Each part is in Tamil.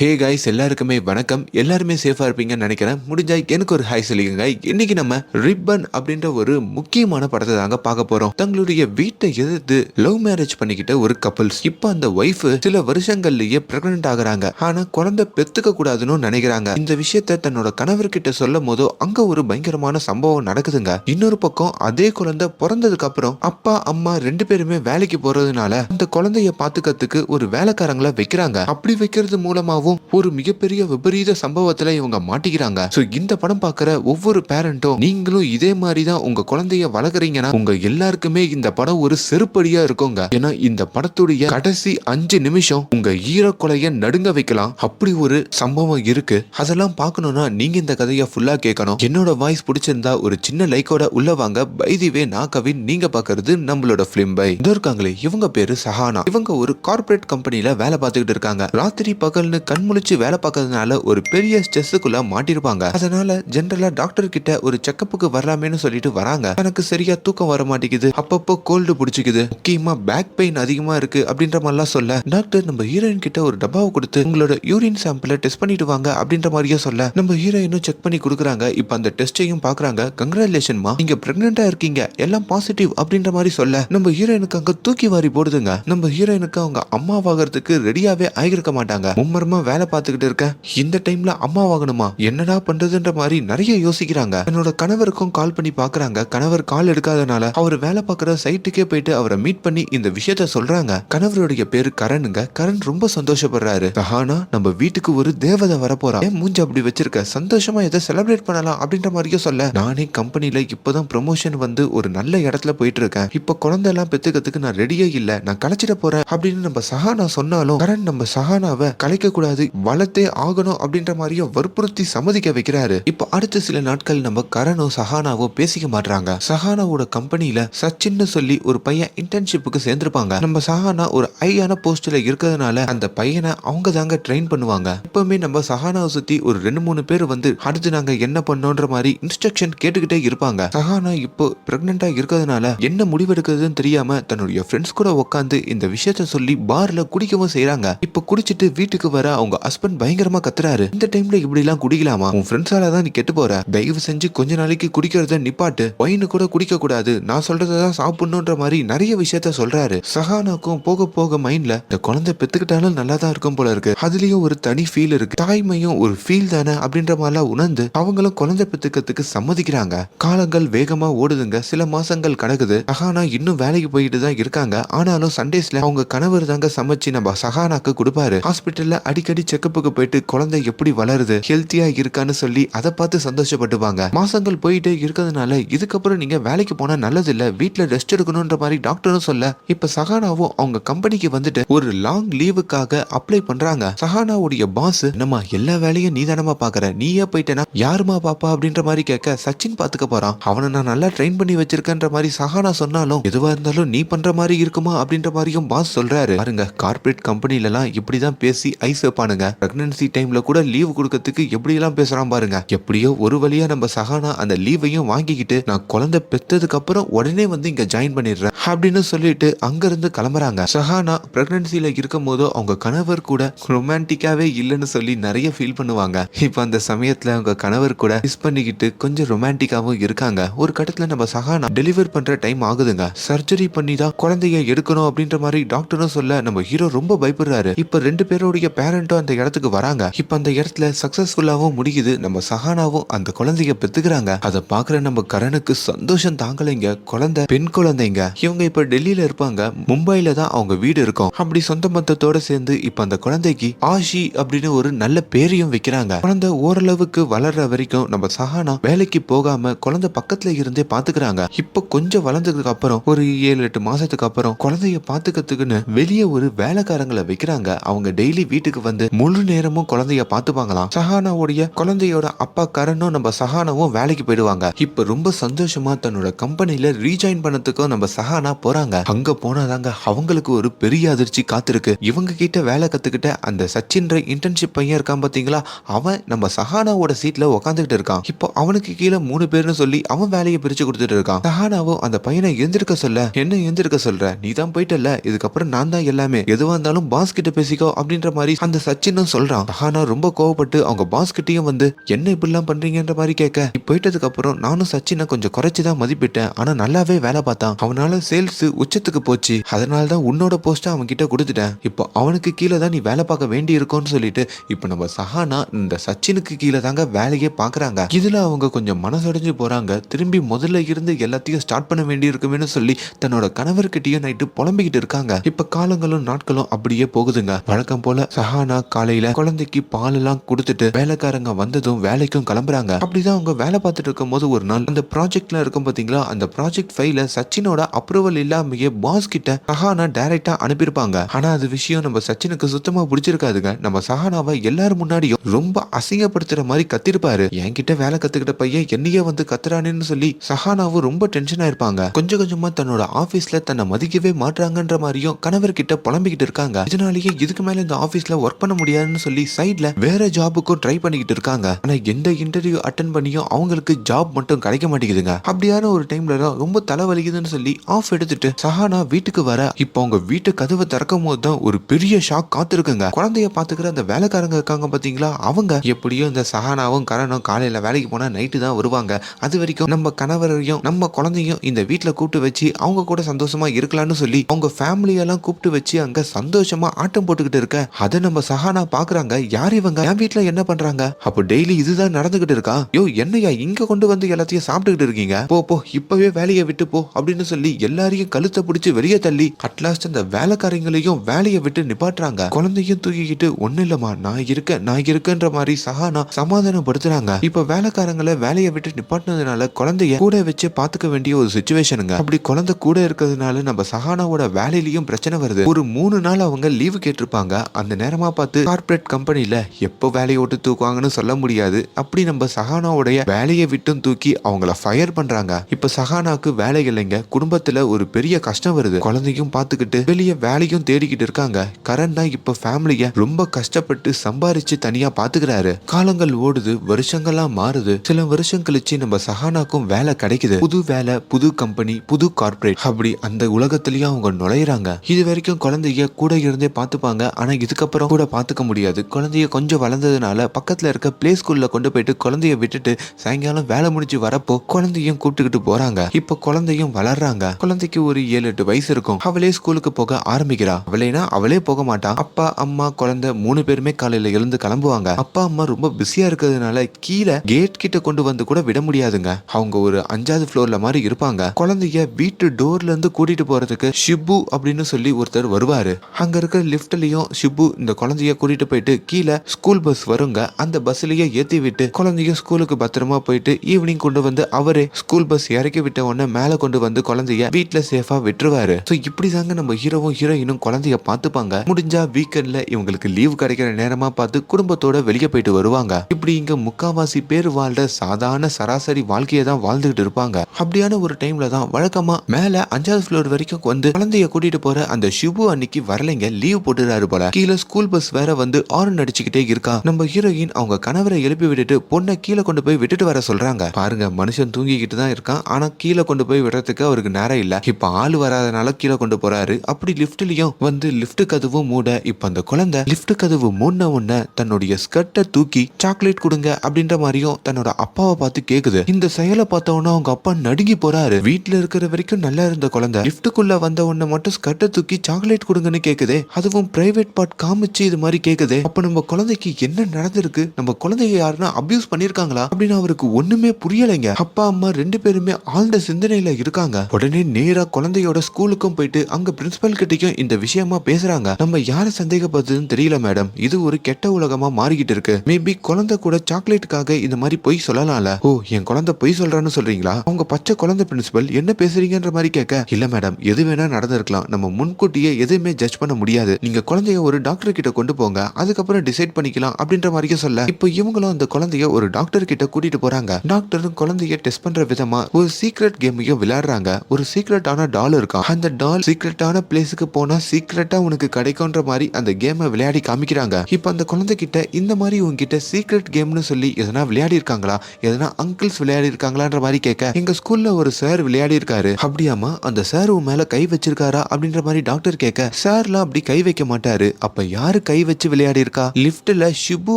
ஹே கைஸ் எல்லாருக்குமே வணக்கம். எல்லாருமே சேஃபாக இருப்பீங்கன்னு நினைக்கிறேன். முடிஞ்சா எனக்கு ஒரு ஹாய் சொல்லிக்கங்க. இன்னைக்கு நம்ம ரிப்பன் அப்படின்ற ஒரு முக்கியமான படத்தை தாங்க பார்க்க போறோம். தங்களுடைய வீட்டை எதிர்த்து லவ் மேரேஜ் பண்ணிக்கிட்ட ஒரு கப்பல்ஸ் இப்போ அந்த ஒய்ஃப் சில வருஷங்கள்லயே பிரெக்னென்ட் ஆகுறாங்க. ஆனா குழந்தை பெத்துக்க கூடாதுன்னு நினைக்கிறாங்க. இந்த விஷயத்த தன்னோட கணவர்கிட்ட சொல்லும் போதோ அங்க ஒரு பயங்கரமான சம்பவம் நடக்குதுங்க. இன்னொரு பக்கம் அதே குழந்தை பிறந்ததுக்கு அப்புறம் அப்பா அம்மா ரெண்டு பேருமே வேலைக்கு போறதுனால அந்த குழந்தைய பாத்துக்கிறதுக்கு ஒரு வேலைக்காரங்களை வைக்கிறாங்க. அப்படி வைக்கிறது மூலமாவும் ஒரு மிகப்பெரிய விபரீத சம்பவத்துல இவங்க மாட்டிக்கிறாங்க. சோ இந்த படம் பார்க்குற ஒவ்வொரு பேரண்ட்டும் நீங்களும் இதே மாதிரி தான் உங்க குழந்தைய வளர்க்குறீங்கன்னா உங்க எல்லாருக்குமே இந்த படம் ஒரு செருப்படியா இருக்குங்க. ஏன்னா இந்த படத்துடைய கடைசி அஞ்சு நிமிஷம் உங்க ஈரக்கொலைய நடுங்க வைக்கலாம். அப்படி ஒரு சம்பவம் இருக்கு. அதெல்லாம் பார்க்கணும்னா நீங்க இந்த கதையை ஃபுல்லா கேட்கணும். என்னோட வாய்ஸ் பிடிச்சிருந்தா ஒரு சின்ன லைக்கோட உள்ள வாங்க. பைதிவே நான் கவின். நீங்க பாக்குறது நம்மளோட பிலிம் பை. இதோ இருக்காங்களே இவங்க பேரு சஹானா. இவங்க ஒரு கார்ப்பரேட் கம்பெனில வேலை பார்த்துக்கிட்டு இருக்காங்க. ராத்திரி பகல்னு கண் முழிச்சு வேலை பார்க்கறதுனால ஒரு பெரிய ஸ்ட்ரெஸ்ஸுக்குள்ள மாட்டிருப்பாங்க. அதனால ஜென்ரலா டாக்டர் கிட்ட ஒரு செக்கப்புக்கு வரலாமேன்னு சொல்லிட்டு வராங்க. எனக்கு சரியா தூக்கம் வர மாட்டேங்குது. அப்பப்போ கோல்டு பிடிச்சிக்குது. முக்கியமா பேக் பெயின் அதிகமா இருக்கு அப்படின்ற மாதிரிலாம் சொல்ல டாக்டர் நம்ம ஹீரோயின் கிட்ட ஒரு டப்பாவை கொடுத்து உங்களோட யூரின் சாம்பிளை டெஸ்ட் பண்ணிட்டு வாங்க அப்படின்ற மாதிரியே சொல்ல நம்ம ஹீரோயினும் செக் பண்ணி கொடுக்குறாங்க. இப்போ அந்த டெஸ்டையும் பாக்குறாங்க கங்க்ராச்சுலேஷன்மா நீங்க பிரெக்னெண்டா இருக்கீங்க. எல்லாம் பாசிட்டிவ் அப்படின்ற மாதிரி சொல்ல நம்ம ஹீரோயினுக்கு அங்க தூக்கி வாரி போடுதுங்க. நம்ம ஹீரோயினுக்கு அவங்க அம்மாவாகிறதுக்கு ரெடியாவே ஆகிருக்க மாட்டாங்க. மும்மரமா வேலை பார்த்துக்கிட்டு இருக்கேன். இந்த டைம்ல அம்மாவாகணுமா என்னடா பண்றதுன்ற மாதிரி நிறைய யோசிக்கிறாங்க. என்னோட கணவருக்கும் கால் பண்ணி பாக்குறாங்க கணவர் கால் எடுக்காதனால அவர் வேலை பார்க்குற சைட்டுக்கே போயிட்டு அவரை மீட் பண்ணி இந்த விஷயத்த சொல்றாங்க. கணவருடைய பேரு கரணுங்க கரண் ரொம்ப சந்தோஷப்படுறாரு. சஹானா நம்ம வீட்டுக்கு ஒரு தேவதை வரப்போறா. ஏன் மூஞ்சி அப்படி வச்சிருக்க? சந்தோஷமா எதை செலிப்ரேட் பண்ணலாம் அப்படின்ற மாதிரியே சொல்ல. நானே கம்பெனில இப்பதான் ப்ரொமோஷன் வந்து ஒரு நல்ல இடத்துல போயிட்டு இருக்கேன் இப்ப குழந்தை எல்லாம் பெத்துக்கிறதுக்கு நான் ரெடியே இல்ல. நான் கலைச்சிட போறேன் அப்படின்னு நம்ம சஹானா சொன்னாலும் கரண் நம்ம சஹானாவை கலைக்க கூடாது வளர்த்தே ஆகணும் அப்படின்ற மாதிரியும் வற்புறுத்தி சம்மதிக்க வைக்கிறாரு. இப்போ அடுத்த சில நாட்கள் நம்ம கரனும் சஹானாவோ பேசிக்க மாட்றாங்க. சஹானாவோட கம்பெனில சச்சின்னு சொல்லி ஒரு பையன் இன்டர்ன்ஷிப்புக்கு சேர்ந்திருப்பாங்க. நம்ம சஹானா ஒரு ஹையான போஸ்ட்ல இருக்கிறதுனால அந்த பையனை அவங்க தாங்க ட்ரெயின் பண்ணுவாங்க. எப்பவுமே நம்ம சஹானாவை சுத்தி ஒரு ரெண்டு மூணு பேர் வந்து அடுத்து நாங்க என்ன பண்ணோன்ற மாதிரி இன்ஸ்ட்ரக்ஷன் கேட்டுக்கிட்டே இருப்பாங்க. சஹானா இப்போ பிரெக்னண்டா இருக்கிறதுனால என்ன முடிவெடுக்கிறதுன்னு தெரியாம தன்னுடைய ஃப்ரெண்ட்ஸ் கூட உட்காந்து இந்த விஷயத்த சொல்லி பார்ல குடிக்கவும் செய்யறாங்க இப்போ குடிச்சிட்டு வீட்டுக்கு வர அவங்க ஹஸ்பண்ட் பயங்கரமா கத்துறாரு. இந்த டைம்ல இப்படி எல்லாம் குடிக்கலாமா? உன் ஃப்ரெண்ட்ஸால தான் நீ கெட்டு போற. தயவு செஞ்சு கொஞ்ச நாளைக்கு குடிக்கிறத நிப்பாட்டு. ஒயின் கூட குடிக்க கூடாது நான் சொல்றதை தான் சாப்பிடணுன்ற மாதிரி நிறைய விஷயத்த சொல்றாரு. சஹானாக்கும் போக போக மைண்ட்ல இந்த குழந்தை பெத்துக்கிட்டாலும் நல்லா தான் இருக்கும் போல இருக்கு. அதுலயும் ஒரு தனி ஃபீல் இருக்கு. தாய்மையும் ஒரு ஃபீல் தானே அப்படின்ற மாதிரிலாம் உணர்ந்து அவங்களும் குழந்தை பெத்துக்கிறதுக்கு சம்மதிக்கிறாங்க. காலங்கள் வேகமா ஓடுதுங்க. சில மாசங்கள் கடக்குது. சஹானா இன்னும் வேலைக்கு போயிட்டு தான் இருக்காங்க. ஆனாலும் சண்டேஸ்ல அவங்க கணவர் தாங்க சமைச்சு நம்ம சஹானாக்கு கொடுப்பாரு. ஹாஸ்பிட்டல்ல அடிக்கடி செக்கப்புக்கு போயிட்டு குழந்தை எப்படி வளருது ஹெல்த்தியா இருக்கான்னு சொல்லி அதை பார்த்து சந்தோஷப்பட்டுப்பாங்க மாசங்கள் போயிட்டே இருக்கிறதுனால இதுக்கப்புறம் நீங்க வேலைக்கு போனா நல்லது இல்ல வீட்டுல ரெஸ்ட் எடுக்கணும்ன்ற மாதிரி டாக்டரும் சொல்ல இப்ப சஹானாவும் அவங்க கம்பெனிக்கு வந்துட்டு ஒரு லாங் லீவுக்காக அப்ளை பண்றாங்க. சஹானாவுடைய பாஸ் நம்ம எல்லா வேலையும் நீ தானமா பாக்குற நீயே போயிட்டேனா யாருமா பாப்பா? அப்படின்ற மாதிரி கேட்க சச்சின் பாத்துக்க போறான். அவனை நான் நல்லா ட்ரெயின் பண்ணி வச்சிருக்கேன்ற மாதிரி சஹானா சொன்னாலும் எதுவா இருந்தாலும் நீ பண்ற மாதிரி இருக்குமா? அப்படின்ற மாதிரியும் பாஸ் சொல்றாரு. பாருங்க கார்ப்பரேட் கம்பெனில எல்லாம் இப்படிதான் பேசி ஐஸ் வைப்பானுங்க பிரெக்னன்சி டைம்ல கூட லீவ் கொடுக்கறதுக்கு எப்படி எல்லாம் பேசுறான் பாருங்க. எப்படியோ ஒரு வழியா நம்ம சஹானா அந்த லீவையும் வாங்கிக்கிட்டு நான் குழந்தை பெத்ததுக்கு அப்புறம் உடனே வந்து இங்க ஜாயின் பண்ணிடுறேன் அப்படின்னு சொல்லிட்டு அங்க இருந்து கிளம்புறாங்க. சஹானா பிரெக்னன்சில இருக்கும் போதோ அவங்க கணவர் கூட ரொமான்டிக்காவே இல்லைன்னு சொல்லி நிறைய ஃபீல் பண்ணுவாங்க. இப்ப அந்த சமயத்துல அவங்க கணவர் கூட மிஸ் பண்ணிக்கிட்டு கொஞ்சம் ரொமான்டிக்காவும் இருக்காங்க. ஒரு கட்டத்துல நம்ம சஹானா டெலிவர் பண்ற டைம் ஆகுதுங்க. சர்ஜரி பண்ணி தான் குழந்தைய எடுக்கணும் அப்படின்ற மாதிரி டாக்டரும் சொல்ல நம்ம ஹீரோ ரொம்ப பயப்படுறாரு. இப்ப ரெண்டு பேருடைய மட்டும் அந்த இடத்துக்கு வராங்க. இப்ப அந்த இடத்துல சக்சஸ்ஃபுல்லாவும் முடியுது. நம்ம சஹானாவும் அந்த குழந்தைய பெத்துக்கிறாங்க. அதை பாக்குற நம்ம கரனுக்கு சந்தோஷம் தாங்கலைங்க. குழந்தை பெண் குழந்தைங்க. இவங்க இப்ப டெல்லியில இருப்பாங்க. மும்பைல தான் அவங்க வீடு இருக்கும். அப்படி சொந்த மொத்தத்தோட சேர்ந்து இப்ப அந்த குழந்தைக்கு ஆஷி அப்படின்னு ஒரு நல்ல பேரையும் வைக்கிறாங்க. குழந்தை ஓரளவுக்கு வளர்ற வரைக்கும் நம்ம சஹானா வேலைக்கு போகாம குழந்தை பக்கத்துல இருந்தே பாத்துக்கிறாங்க. இப்ப கொஞ்சம் வளர்ந்ததுக்கு அப்புறம் ஒரு ஏழு எட்டு மாசத்துக்கு அப்புறம் குழந்தைய பாத்துக்கிறதுக்குன்னு வெளியே ஒரு வேலைக்காரங்களை வைக்கிறாங்க. அவங்க டெய்லி வீட்டுக்கு வந்து முழு நேரமும் குழந்தைய பாத்துப்பாங்களாம் சஹானாவுடைய குழந்தையோட அப்பா கரனும் நம்ம சஹானாவும் வேலைக்கு போயிடுவாங்க. இப்ப ரொம்ப சந்தோஷமா தன்னோட கம்பெனில ரீஜாயின் பண்ணதுக்கும் நம்ம சஹானா போறாங்க. அங்க போனாதாங்க அவங்களுக்கு ஒரு பெரிய அதிர்ச்சி காத்திருக்கு. இவங்க கிட்ட வேலை கத்துக்கிட்ட அந்த சச்சின்ற இன்டர்ன்ஷிப் பையன் இருக்கான் பாத்தீங்களா? அவன் நம்ம சஹானாவோட சீட்ல உட்காந்துகிட்டு இருக்கான். இப்போ அவனுக்கு கீழே மூணு பேர்னு சொல்லி அவன் வேலையை பிரிச்சு கொடுத்துட்டு இருக்கான். சஹானாவும் அந்த பையனை எந்திருக்க சொல்ல என்ன எந்திருக்க சொல்ற? நீ தான் போயிட்டல இதுக்கப்புறம் நான் தான் எல்லாமே. எதுவா இருந்தாலும் பாஸ் கிட்ட பேசிக்கோ அப்படின்ற மாதிரி அந்த சச்சினும் சொல்றான் சஹானா ரொம்ப கோவப்பட்டு அவங்க பாஸ் கிட்டயும் வந்து என்ன இப்படிலாம் பண்றீங்கன்ற மாதிரி கேட்க. நீ போயிட்டதுக்கு அப்புறம் நானும் சச்சினை கொஞ்சம் குறைச்சு தான் மதிப்பிட்டேன். ஆனா நல்லாவே வேலை பார்த்தான். அவனால சேல்ஸ் உச்சத்துக்கு போச்சு. அதனால தான் உன்னோட போஸ்ட்டை அவன் கிட்ட கொடுத்துட்டேன். இப்போ அவனுக்கு கீழே தான் நீ வேலை பார்க்க வேண்டி இருக்கும்னு சொல்லிட்டு இப்போ நம்ம சஹானா இந்த சச்சினுக்கு கீழே தாங்க வேலையே பாக்குறாங்க இதுல அவங்க கொஞ்சம் மனசடைஞ்சு போறாங்க. திரும்பி முதல்ல இருந்து எல்லாத்தையும் ஸ்டார்ட் பண்ண வேண்டி இருக்குமேனு சொல்லி தன்னோட கணவர்கிட்டயும் நைட்டு புலம்பிக்கிட்டு இருக்காங்க. இப்ப காலங்களும் நாட்களும் அப்படியே போகுதுங்க. வழக்கம் போல சஹானா காலையில குழந்தைக்கு பால் எல்லாம் கொடுத்துட்டு வேலைக்காரங்க வந்ததும் வேலைக்கும் கிளம்புறாங்க. அப்படிதான் அவங்க வேலை பார்த்துட்டு இருக்கும் போது ஒரு நாள் அந்த ப்ராஜெக்ட்ல இருக்கும் பாத்தீங்களா? அந்த ப்ராஜெக்ட் ஃபைல சச்சினோட அப்ரூவல் இல்லாமயே பாஸ் கிட்ட சஹானா டைரக்டா அனுப்பியிருப்பாங்க. ஆனா அது விஷயம் நம்ம சச்சினுக்கு சுத்தமா பிடிச்சிருக்காதுங்க. நம்ம சஹானாவை எல்லாரும் முன்னாடியும் ரொம்ப அசிங்கப்படுத்துற மாதிரி கத்திருப்பாரு. என்கிட்ட வேலை கத்துக்கிட்ட பையன் என்னையே வந்து கத்துறானேன்னு சொல்லி சஹானாவும் ரொம்ப டென்ஷன் ஆயிருப்பாங்க. கொஞ்சம் கொஞ்சமா தன்னோட ஆபீஸ்ல தன்னை மதிக்கவே மாட்டாங்கன்ற மாதிரியும் கணவர் கிட்ட புலம்பிக்கிட்டு இருக்காங்க. இதனாலேயே இதுக்கு மேல இந்த ஆபீஸ்ல ஒர்க் பண்ண முடியாதுன்னு சொல்லி சைட்ல வேற ஜாபுக்கும் ட்ரை பண்ணிக்கிட்டு இருக்காங்க. ஆனா எந்த இன்டர்வியூ அட்டன் பண்ணியும் அவங்களுக்கு ஜாப் மட்டும் கிடைக்க மாட்டேங்குதுங்க. அப்படியான ஒரு டைம்ல தான் ரொம்ப தலைவலிக்குதுன்னு சொல்லி ஆஃப் எடுத்துட்டு சஹானா வீட்டுக்கு வர இப்போ அவங்க வீட்டு கதவை திறக்கும் போது தான் ஒரு பெரிய ஷாக் காத்திருக்குங்க. குழந்தைய பாத்துக்கிற அந்த வேலைக்காரங்க இருக்காங்க பாத்தீங்களா? அவங்க எப்படியும் இந்த சஹானாவும் கரனும் காலையில வேலைக்கு போனா நைட்டு தான் வருவாங்க. அது வரைக்கும் நம்ம கணவரையும் நம்ம குழந்தையும் இந்த வீட்டுல கூப்பிட்டு வச்சு அவங்க கூட சந்தோஷமா இருக்கலாம்னு சொல்லி அவங்க ஃபேமிலியெல்லாம் கூப்பிட்டு வச்சு அங்க சந்தோஷமா ஆட்டம் போட்டுக்கிட்டு இருக்க அதை நம்ம சஹானா பாக்குறாங்க யார் இவங்க? என் வீட்ல என்ன பண்றாங்க? அப்போ டெய்லி இதுதான் நடந்துகிட்டு இருக்கா? யோ என்னையா இங்க கொண்டு வந்து எல்லாத்தையும் சாப்பிட்டுக்கிட்டு இருக்கீங்க? போ போ இப்பவே வேலையை விட்டு போ அப்படின்னு சொல்லி எல்லாரையும் கழுத்தை பிடிச்சு வெளியே தள்ளி அட்லாஸ்ட் அந்த வேலைக்காரங்களையும் வேலையை விட்டு நிப்பாட்டுறாங்க. குழந்தையும் தூக்கிக்கிட்டு ஒண்ணு இல்லம்மா நான் இருக்கேன் நான் இருக்கன்ற மாதிரி சஹானா சமாதானப்படுத்துறாங்க. இப்ப வேலைக்காரங்களை வேலையை விட்டு நிப்பாட்டினதுனால குழந்தைய கூட வச்சு பாத்துக்க வேண்டிய ஒரு சுச்சுவேஷனுங்க அப்படி குழந்தை கூட இருக்கிறதுனால நம்ம சஹானாவோட வேலையிலயும் பிரச்சனை வருது. ஒரு மூணு நாள் அவங்க லீவு கேட்டிருப்பாங்க. அந்த நேரமா பார்த்து பார்த்து கார்ப்பரேட் கம்பெனியில எப்போ வேலையை விட்டு தூக்குவாங்கன்னு சொல்ல முடியாது. அப்படி நம்ம சஹானாவுடைய வேலையை விட்டும் தூக்கி அவங்கள ஃபயர் பண்றாங்க. இப்ப சஹானாக்கு வேலை இல்லைங்க. குடும்பத்துல ஒரு பெரிய கஷ்டம் வருது. குழந்தையும் பார்த்துக்கிட்டு வெளியே வேலையும் தேடிக்கிட்டு இருக்காங்க. கரண் தான் இப்ப ஃபேமிலிய ரொம்ப கஷ்டப்பட்டு சம்பாரிச்சு தனியா பாத்துக்கிறாரு. காலங்கள் ஓடுது வருஷங்களா மாறுது. சில வருஷம் கழிச்சு நம்ம சஹானாக்கும் வேலை கிடைக்குது. புது வேலை புது கம்பெனி புது கார்ப்பரேட் அப்படி அந்த உலகத்திலயும் அவங்க நுழையிறாங்க. இது வரைக்கும் குழந்தைய கூட இருந்தே பார்த்துப்பாங்க. ஆனா இதுக்கப்புறம் கூட பார்த்துக்க முடியாது. குழந்தைய கொஞ்சம் வளர்ந்ததுனால பக்கத்துல இருக்க பிளே ஸ்கூல்ல கொண்டு போயிட்டு குழந்தைய விட்டுட்டு சாயங்காலம் வேலை முடிஞ்சு வரப்போ குழந்தையும் கூப்பிட்டுக்கிட்டு போறாங்க. இப்போ குழந்தையும் வளர்றாங்க. குழந்தைக்கு ஒரு ஏழு எட்டு வயசு இருக்கும். அவளே ஸ்கூலுக்கு போக ஆரம்பிக்கிறா. அவளேனா அவளே போக மாட்டா. அப்பா அம்மா குழந்தை மூணு பேருமே காலையில எழுந்து கிளம்புவாங்க. அப்பா அம்மா ரொம்ப பிஸியா இருக்கிறதுனால கீழே கேட் கிட்ட கொண்டு வந்து கூட விட முடியாதுங்க. அவங்க ஒரு அஞ்சாவது ஃப்ளோர்ல மாதிரி இருப்பாங்க. குழந்தைய வீட்டு டோர்ல இருந்து கூட்டிட்டு போறதுக்கு ஷிபு அப்படின்னு சொல்லி ஒருத்தர் வருவாரு. அங்க இருக்கிற லிஃப்ட்லயும் ஷிபு இந்த குழந்தைய கூட்டிட்டு போயிட்டு கீழே ஸ்கூல் பஸ் வருங்க. அந்த பஸ்லயே ஏத்தி விட்டு குழந்தைய ஸ்கூலுக்கு பத்திரமா போயிட்டு ஈவினிங் கொண்டு வந்து அவரே ஸ்கூல் பஸ் இறக்கி விட்ட உடனே மேல கொண்டு வந்து குழந்தைய வீட்ல சேஃபா விட்டுருவாரு. ஸோ இப்படி தாங்க நம்ம ஹீரோவும் ஹீரோயினும் குழந்தைய பார்த்துப்பாங்க. முடிஞ்சா வீக்கெண்ட்ல இவங்களுக்கு லீவ் கிடைக்கிற நேரமா பார்த்து குடும்பத்தோட வெளியே போயிட்டு வருவாங்க. இப்படி இங்க முக்காவாசி பேர் வாழ்ற சாதாரண சராசரி வாழ்க்கையை தான் வாழ்ந்துகிட்டு இருப்பாங்க. அப்படியான ஒரு டைம்ல தான் வழக்கமா மேல அஞ்சாவது ஃப்ளோர் வரைக்கும் வந்து குழந்தைய கூட்டிட்டு போற அந்த சிபு அன்னைக்கு வரலைங்க. லீவ் போட்டுறாரு போல. கீழே ஸ்கூல் பஸ் வேற வந்து ஆரன் அடிச்சுக்கிட்டே இருக்கா. நம்ம ஹீரோயின் அவங்க கணவரை எழுப்பி விட்டுட்டு பொண்ணை கீழே கொண்டு போய் விட்டுட்டு வர சொல்றாங்க. பாருங்க மனுஷன் தூங்கிக்கிட்டு தான் இருக்கான். ஆனா கீழே கொண்டு போய் விடுறதுக்கு அவருக்கு நேரம் இல்ல. இப்ப ஆள் வராதனால கீழே கொண்டு போறாரு. அப்படி லிஃப்ட்லயும் வந்து லிப்ட் கதவும் மூட இப்ப அந்த குழந்தை லிப்ட் கதவு மூடின உடனே தன்னுடைய ஸ்கர்ட்டை தூக்கி சாக்லேட் கொடுங்க அப்படின்ற மாதிரியும் தன்னோட அப்பாவை பார்த்து கேக்குது. இந்த செயலை பார்த்த உடனே அவங்க அப்பா நடுங்கி போறாரு. வீட்டுல இருக்கிற வரைக்கும் நல்லா இருந்த குழந்தை. லிப்டுக்குள்ள வந்த உடனே மட்டும் ஸ்கர்ட்டை தூக்கி சாக்லேட் கொடுங்கன்னு கேக்குதே. அதுவும் பிரைவேட் பார்ட் காமிச்சு இது மாதிரி கேக்குதே. அப்ப நம்ம குழந்தைக்கு என்ன நடந்திருக்கு? நம்ம குழந்தைய யாருன்னா அபியூஸ் பண்ணிருக்காங்களா? அப்படின்னு அவருக்கு ஒண்ணுமே புரியலைங்க. அப்பா அம்மா ரெண்டு பேருமே ஆழ்ந்த சிந்தனையில இருக்காங்க. உடனே நேரா குழந்தையோட ஸ்கூலுக்கும் போயிட்டு அங்க பிரின்சிபல் கிட்டையும் இந்த விஷயமா பேசுறாங்க. நம்ம யார சந்தேகப்படுறதுன்னு தெரியல மேடம் இது ஒரு கெட்ட உலகமா மாறிக்கிட்டு இருக்கு. மேபி குழந்தை கூட சாக்லேட்டுக்காக இந்த மாதிரி பொய் சொல்லலாம்ல. ஓ என் குழந்தை பொய் சொல்றான்னு சொல்றீங்களா? அவங்க பச்சை குழந்தை பிரின்சிபல் என்ன பேசுறீங்கன்ற மாதிரி கேட்க இல்ல மேடம் எது வேணா நடந்திருக்கலாம். நம்ம முன்கூட்டியே எதுவுமே ஜட்ஜ் பண்ண முடியாது. நீங்க குழந்தைய ஒரு டாக்டர் கிட்ட கொண்டு கொண்டு போங்க. அதுக்கப்புறம் டிசைட் பண்ணிக்கலாம் அப்படின்ற மாதிரியும் சொல்ல. இப்போ இவங்களும் அந்த குழந்தைய ஒரு டாக்டர் கிட்ட கூட்டிட்டு போறாங்க. டாக்டரும் குழந்தைய டெஸ்ட் பண்ற விதமா ஒரு சீக்ரெட் கேமையும் விளையாடுறாங்க. ஒரு சீக்ரெட்டான டால் இருக்கும் அந்த டால் சீக்ரெட்டான பிளேஸுக்கு போனா சீக்ரெட்டா உனக்கு கிடைக்கும்ன்ற மாதிரி அந்த கேமை விளையாடி காமிக்கிறாங்க. இப்போ அந்த குழந்தை கிட்ட இந்த மாதிரி உங்ககிட்ட சீக்ரெட் கேம்னு சொல்லி எதனா விளையாடி இருக்காங்களா? எதனா அங்கிள்ஸ் விளையாடி இருக்காங்களான்ற மாதிரி கேட்க எங்க ஸ்கூல்ல ஒரு சார் விளையாடி இருக்காரு. அப்படியாமா அந்த சார் உன் மேல கை வச்சிருக்காரா? அப்படின்ற மாதிரி டாக்டர் கேட்க சார்லாம் அப்படி கை வைக்க மாட்டாரு. அப்ப யாரு கை கை வச்சு விளையாடி இருக்கா லிப்ட்ல ஷிபு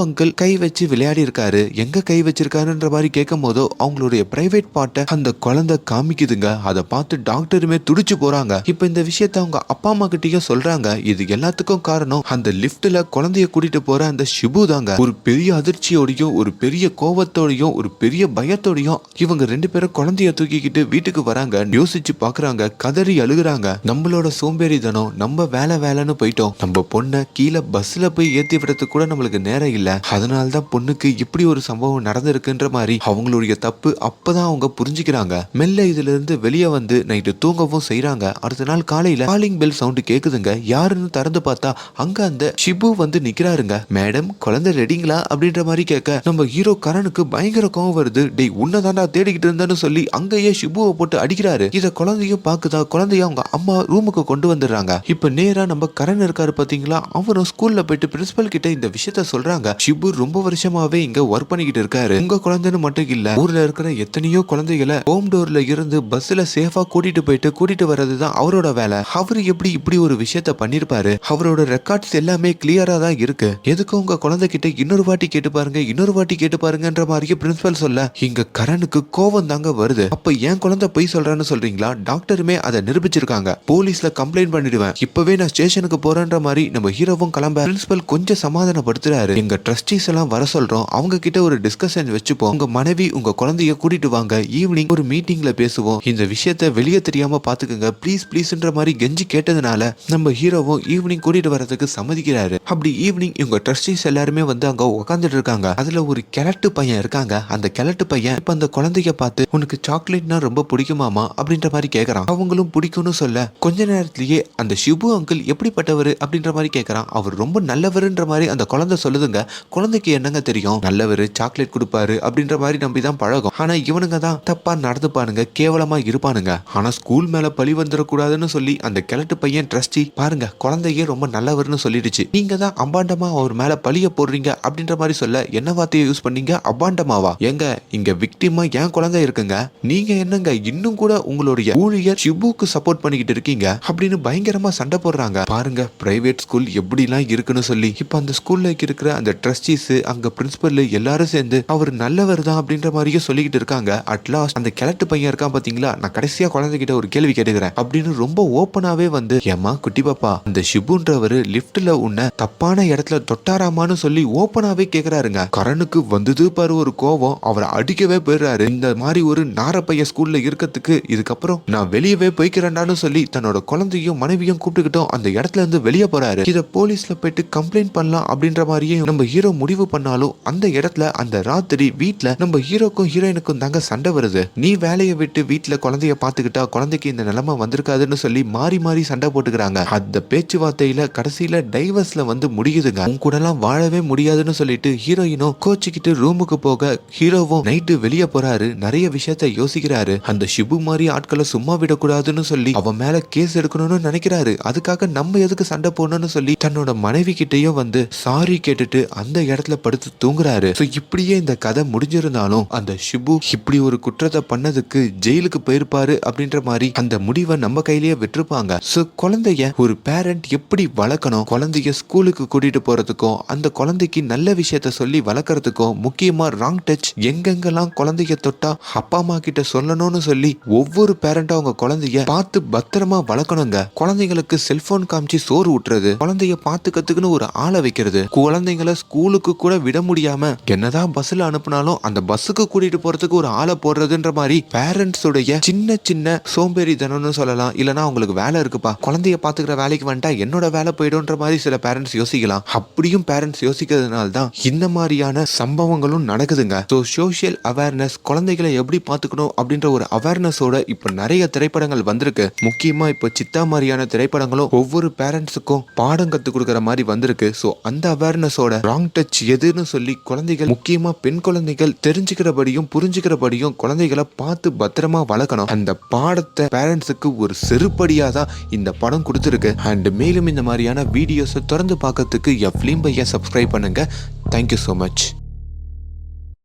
அங்கிள் கை வச்சு விளையாடி இருக்காரு எங்க கை வச்சிருக்காருன்ற மாதிரி கேட்கும் போதோ அவங்களுடைய பிரைவேட் பாட்டை அந்த குழந்தை காமிக்குதுங்க. அதை பார்த்து டாக்டருமே துடிச்சு போறாங்க. இப்ப இந்த விஷயத்த அவங்க அப்பா அம்மா கிட்டயும் சொல்றாங்க. இது எல்லாத்துக்கும் காரணம் அந்த லிப்ட்ல குழந்தைய கூட்டிட்டு போற அந்த ஷிபு தாங்க. ஒரு பெரிய அதிர்ச்சியோடையும் ஒரு பெரிய கோவத்தோடையும் ஒரு பெரிய பயத்தோடையும் இவங்க ரெண்டு பேரும் குழந்தைய தூக்கிக்கிட்டு வீட்டுக்கு வராங்க. யோசிச்சு பாக்குறாங்க கதறி அழுகுறாங்க. நம்மளோட சோம்பேறிதனம் நம்ம வேலை வேலைன்னு போயிட்டோம். நம்ம பொண்ணை கீழே பஸ்ல போய் ஏத்தி விடுறதுக்கு கூட நம்மளுக்கு நேரம் இல்ல. அதனால தான் பொண்ணுக்கு இப்படி ஒரு சம்பவம் நடந்திருக்குன்ற மாதிரி அவங்களுடைய தப்பு அப்பதான் அவங்க புரிஞ்சுக்கிறாங்க. மெல்ல இதுல இருந்து வெளியே வந்து நைட்டு தூங்கவும் செய்யறாங்க அடுத்த நாள் காலையில காலிங் பெல் சவுண்ட் கேக்குதுங்க. யாருன்னு திறந்து பார்த்தா அங்க அந்த ஷிபு வந்து நிக்கிறாருங்க. மேடம் குழந்தை ரெடிங்களா? அப்படின்ற மாதிரி கேட்க நம்ம ஹீரோ கரனுக்கு பயங்கர கோவம் வருது. டேய் உன்னதாண்டா தேடிக்கிட்டு இருந்தேன்னு சொல்லி அங்கேயே ஷிபுவை போட்டு அடிக்கிறாரு. இத குழந்தையும் பாக்குதா? குழந்தைய அவங்க அம்மா ரூமுக்கு கொண்டு வந்துடுறாங்க. இப்ப நேரா நம்ம கரண் இருக்காரு பாத்தீங்களா? அவரும் ஸ்கூல் ஸ்கூல்ல போயிட்டு பிரின்சிபல் கிட்ட இந்த விஷயத்த சொல்றாங்க. ஷிபு ரொம்ப வருஷமாவே இங்க ஒர்க் பண்ணிக்கிட்டு இருக்காரு. உங்க குழந்தைன்னு மட்டும் இல்ல ஊர்ல இருக்கிற எத்தனையோ குழந்தைகளை ஹோம் டோர்ல இருந்து பஸ்ல சேஃபா கூட்டிட்டு போயிட்டு கூட்டிட்டு வர்றதுதான் அவரோட வேலை. அவரு எப்படி இப்படி ஒரு விஷயத்த பண்ணிருப்பாரு? அவரோட ரெக்கார்ட்ஸ் எல்லாமே கிளியரா தான் இருக்கு. எதுக்கு உங்க குழந்தை கிட்ட இன்னொரு வாட்டி கேட்டு பாருங்க இன்னொரு வாட்டி கேட்டு பாருங்கன்ற மாதிரியே பிரின்சிபல் சொல்ல இங்க கரனுக்கு கோவம் தாங்க வருது. அப்ப என் குழந்தை பொய் சொல்றான்னு சொல்றீங்களா? டாக்டருமே அதை நிரூபிச்சிருக்காங்க. போலீஸ்ல கம்ப்ளைண்ட் பண்ணிடுவேன். இப்பவே நான் ஸ்டேஷனுக்கு போறேன்ற மாதிரி நம்ம ஹீரோவும் கிளம்ப பிரின்சிபல் கொஞ்சம் சமாதானப்படுத்துறாரு. எங்க ட்ரஸ்டீஸ் எல்லாம் வர சொல்றோம். அவங்க கிட்ட ஒரு டிஸ்கஷன் வச்சுப்போம். உங்க மனைவி உங்க குழந்தைய கூட்டிட்டு வாங்க. ஈவினிங் ஒரு மீட்டிங்ல பேசுவோம். இந்த விஷயத்த வெளியே தெரியாம பாத்துக்கோங்க. ப்ளீஸ் ப்ளீஸ்ன்ற மாதிரி கெஞ்சி கேட்டதுனால நம்ம ஹீரோவும் ஈவினிங் கூட்டிட்டு வரதுக்கு சம்மதிக்கிறாரு. அப்படி ஈவினிங் இவங்க ட்ரஸ்டீஸ் எல்லாருமே வந்து அங்க உட்காந்துட்டு இருக்காங்க. அதுல ஒரு கிழட்டு பையன் இருக்காங்க. அந்த கிழட்டு பையன் இப்ப அந்த குழந்தைய பார்த்து உனக்கு சாக்லேட்னா ரொம்ப பிடிக்குமாமா? அப்படின்ற மாதிரி கேக்குறான். அவங்களும் பிடிக்கும்னு சொல்ல கொஞ்ச நேரத்திலேயே அந்த ஷிபு அங்கிள் எப்படிப்பட்டவர் அப்படின்ற மாதிரி கேக்குறான். அவர் ரொம்ப ரொம்ப நல்லவருன்ற மாதிரி அந்த குழந்தை சொல்லுதுங்க. குழந்தைக்கு என்னங்க தெரியும்? நல்லவர் சாக்லேட் கொடுப்பாரு அப்படின்ற மாதிரி நம்பி தான் பழகும். ஆனா இவனுங்க தான் தப்பா நடந்துப்பானுங்க கேவலமா இருப்பானுங்க. ஆனா ஸ்கூல் மேல பழி வந்துடக்கூடாதுன்னு சொல்லி அந்த கிழட்டு பையன் ட்ரஸ்டி பாருங்க குழந்தையே ரொம்ப நல்லவர்னு சொல்லிடுச்சு. நீங்க தான் அம்பாண்டமா அவர் மேல பழிய போடுறீங்க அப்படின்ற மாதிரி சொல்ல என்ன வார்த்தையை யூஸ் பண்ணீங்க? அபாண்டமாவா? எங்க இங்க விக்டிமா என் குழந்தை இருக்குங்க? நீங்க என்னங்க இன்னும் கூட உங்களுடைய ஊழியர் சிபுக்கு சப்போர்ட் பண்ணிக்கிட்டு இருக்கீங்க? அப்படின்னு பயங்கரமா சண்டை போடுறாங்க. பாருங்க பிரைவேட் ஸ்கூல் எப்படிலாம் இருக்குன்னு சொல்லி இப்போ அந்த ஸ்கூல்ல இருக்கிற அந்த ட்ரஸ்டீஸ் அங்க பிரின்சிபல் எல்லாரும் சேர்ந்து அவர் நல்லவர் தான் அப்படின்ற மாதிரியே சொல்லிக்கிட்டு இருக்காங்க. அட்லாஸ்ட் அந்த கிழட்டு பையன் இருக்கான் பாத்தீங்களா? நான் கடைசியா குழந்தைகிட்ட ஒரு கேள்வி கேட்டுக்கிறேன். அப்படின்னு ரொம்ப ஓப்பனாவே வந்து ஏமா குட்டி பாப்பா அந்த ஷிபுன்றவர் லிப்ட்ல உன்னை தப்பான இடத்துல தொட்டாராமான்னு சொல்லி ஓப்பனாவே கேக்குறாருங்க. கரனுக்கு வந்தது பாரு ஒரு கோவம். அவரை அடிக்கவே போயிடுறாரு. இந்த மாதிரி ஒரு நாரப்பைய ஸ்கூல்ல இருக்கிறதுக்கு இதுக்கப்புறம் நான் வெளியவே போய்க்கிறேன்டான்னு சொல்லி தன்னோட குழந்தையும் மனைவியும் கூப்பிட்டுக்கிட்டோம் அந்த இடத்துல இருந்து வெளியே போறாரு. இத போலீஸ்ல போயிட்டு கம்ப்ளைண்ட் பண்ணலாம் அப்படின்ற மாதிரியே நம்ம ஹீரோ முடிவு பண்ணாலும் அந்த இடத்துல அந்த ராத்திரி வீட்டில் நம்ம ஹீரோக்கும் ஹீரோயினுக்கும் தாங்க சண்டை வருது. நீ வேலையை விட்டு வீட்டில் குழந்தைய பார்த்துக்கிட்டா குழந்தைக்கு இந்த நிலைமை வந்திருக்காதுன்னு சொல்லி மாறி மாறி சண்டை போட்டுக்கிறாங்க. அந்த பேச்சுவார்த்தையில கடைசியில டைவர்ஸ்ல வந்து முடியுதுங்க. உன் கூட எல்லாம் வாழவே முடியாதுன்னு சொல்லிட்டு ஹீரோயினும் கோச்சிக்கிட்டு ரூமுக்கு போக ஹீரோவும் நைட்டு வெளியே போறாரு நிறைய விஷயத்த யோசிக்கிறாரு. அந்த ஷிபு மாதிரி ஆட்களை சும்மா விடக்கூடாதுன்னு சொல்லி அவன் மேல கேஸ் எடுக்கணும்னு நினைக்கிறாரு. அதுக்காக நம்ம எதுக்கு சண்டை போடணும்னு சொல்லி தன்னோட மனைவி கிட்டயும் வந்து சாரி கேட்டுட்டு அந்த இடத்துல படுத்து தூங்குறாரு. ஸோ இப்படியே இந்த கதை முடிஞ்சிருந்தாலும் அந்த ஷிபு இப்படி ஒரு குற்றத்தை பண்ணதுக்கு ஜெயிலுக்கு போயிருப்பாரு அப்படின்ற மாதிரி அந்த முடிவை நம்ம கையிலேயே விட்டுருப்பாங்க. ஸோ குழந்தைய ஒரு பேரண்ட் எப்படி வளர்க்கணும்? குழந்தைய ஸ்கூலுக்கு கூட்டிட்டு போறதுக்கும் அந்த குழந்தைக்கு நல்ல விஷயத்த சொல்லி வளர்க்கறதுக்கும் முக்கியமா ராங் டச் எங்கெங்கெல்லாம் குழந்தைய தொட்டா அப்பா அம்மா கிட்ட சொல்லணும்னு சொல்லி ஒவ்வொரு பேரண்டும் அவங்க குழந்தைய பார்த்து பத்திரமா வளர்க்கணுங்க. குழந்தைங்களுக்கு செல்போன் காமிச்சு சோறு ஊட்டுறது குழந்தைய பார்த்துக்க பார்த்துக்கிறதுக்குன்னு ஒரு ஆளை வைக்கிறது. குழந்தைங்களை ஸ்கூலுக்கு கூட விட முடியாம என்னதான் பஸ்ல அனுப்புனாலும் அந்த பஸ்ஸுக்கு கூட்டிட்டு போறதுக்கு ஒரு ஆளை போடுறதுன்ற மாதிரி பேரண்ட்ஸுடைய சின்ன சின்ன சின்ன சோம்பேறித்தனம்னு சொல்லலாம். இல்லைன்னா அவங்களுக்கு வேலை இருக்குப்பா. குழந்தைய பாத்துக்கிற வேலைக்கு வந்துட்டா என்னோட வேலை போயிடும்ன்ற மாதிரி சில பேரண்ட்ஸ் யோசிக்கலாம். அப்படியும் பேரண்ட்ஸ் யோசிக்கிறதுனால தான் இந்த மாதிரியான சம்பவங்களும் நடக்குதுங்க. ஸோ சோஷியல் அவேர்னஸ் குழந்தைகளை எப்படி பார்த்துக்கணும் அப்படின்ற ஒரு அவேர்னஸோட இப்போ நிறைய திரைப்படங்கள் வந்திருக்கு. முக்கியமா இப்போ சித்தா மாதிரியான திரைப்படங்களும் ஒவ்வொரு பேரண்ட்ஸுக்கும் பாடம் கற்றுக் கொடுக்குற மாதிரி மாதிரி வந்திருக்கு. ஸோ அந்த அவேர்னஸோட ராங் டச் எதுன்னு சொல்லி குழந்தைகள் முக்கியமாக பெண் குழந்தைகள் தெரிஞ்சுக்கிறபடியும் புரிஞ்சுக்கிறபடியும் குழந்தைகளை பார்த்து பத்திரமா வளர்க்கணும். அந்த பாடத்தை பேரண்ட்ஸுக்கு ஒரு செருப்படியாக தான் இந்த படம் கொடுத்துருக்கு. அண்ட் மேலும் இந்த மாதிரியான வீடியோஸை திறந்து பார்க்கறதுக்கு எஃப்லீம் பையன் சப்ஸ்கிரைப் பண்ணுங்க. Thank you so much